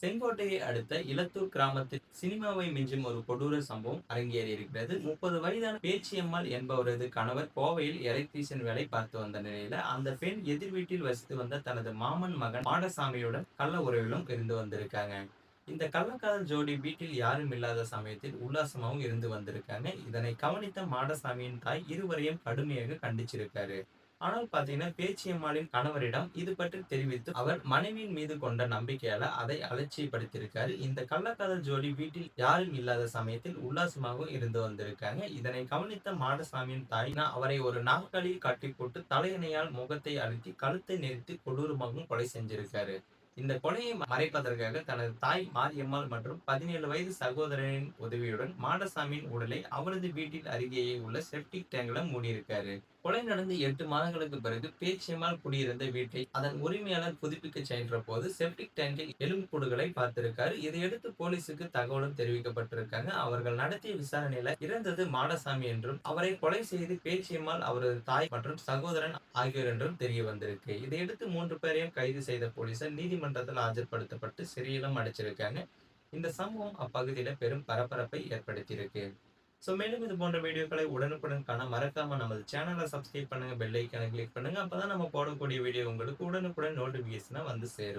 செங்கோட்டையை அடுத்த இலத்தூர் கிராமத்தில் சினிமாவை மிஞ்சும் ஒரு கொடூர சம்பவம் அரங்கேறி இருக்கிறது. முப்பது வயதான பேச்சியம்மாள் என்பவரது கணவர் கோவையில் எலக்ட்ரீஷியன் வேலை பார்த்து வந்த நிலையில அந்த பெண் எதிர் வீட்டில் வசித்து வந்த தனது மாமன் மகன் மாடசாமியுடன் கள்ள உறவிலும் இருந்து வந்திருக்காங்க. இந்த கள்ளக்காதல் ஜோடி வீட்டில் யாரும் இல்லாத சமயத்தில் உல்லாசமாகவும் இருந்து வந்திருக்காங்க. இதனை கவனித்த மாடசாமியின் தாய் இருவரையும் கடுமையாக கண்டிச்சிருக்காரு. ஆனால் பாத்தீங்கன்னா பேச்சியம்மாளின் கணவரிடம் இது பற்றி தெரிவித்து அவர் மனைவியின் மீது கொண்ட நம்பிக்கையால அதை அலட்சியப்படுத்தியிருக்காரு. இந்த கள்ளக்காதல் ஜோடி வீட்டில் யாரும் இல்லாத சமயத்தில் உல்லாசமாகவும் இருந்து வந்திருக்காங்க. இதனை கவனித்த மாடசாமியின் தாய்னா அவரை ஒரு நாற்காலியில் கட்டி போட்டு தலையணையால் முகத்தை அழுத்தி கழுத்தை நிறுத்தி கொடூரமாகவும் கொலை செஞ்சிருக்காரு. இந்த கொலையை மறைப்பதற்காக தனது தாய் மாரியம்மாள் மற்றும் பதினேழு வயது சகோதரனின் உதவியுடன் மாடசாமியின் உடலை அவரது வீட்டில் அருகேயே உள்ள செப்டிக் டேங்க்ல மூடியிருக்காரு. கொலை நடந்து எட்டு மாதங்களுக்கு பிறகு பேச்சியம்மாள் குடியிருந்த வீட்டை அதன் உரிமையாளர் புதுப்பிக்க சென்ற போது செப்டிக் டேங்கில் எலும்புக்கூடுகளை பார்த்திருக்காரு. இதையடுத்து போலீசுக்கு தகவலும் தெரிவிக்கப்பட்டிருக்காங்க. அவர்கள் நடத்திய விசாரணையில இறந்தது மாடசாமி என்றும் அவரை கொலை செய்து பேச்சியம்மாள் அவரது தாய் மற்றும் சகோதரன் ஆகியோர் என்றும் தெரிய வந்திருக்கு இதையடுத்து மூன்று பேரையும் கைது செய்த போலீசார் நீதிமன்ற நீதிமன்றத்தில் ஆஜர்படுத்தப்பட்டு சிறையிலும் அடைச்சிருக்காங்க. இந்த சம்பவம் அப்பகுதியில பெரும் பரபரப்பை ஏற்படுத்தியிருக்கு. ஸோ மேலும் இது போன்ற வீடியோக்களை உடனுக்குடன் காண மறக்காம நமது சேனலை சப்ஸ்கிரைப் பண்ணுங்க பெல் ஐக்கானை கிளிக் பண்ணுங்க. அப்பதான் நம்ம போடக்கூடிய வீடியோ உங்களுக்கு உடனுக்குடன் நோட்டிபிகேஷனா வந்து சேரும்.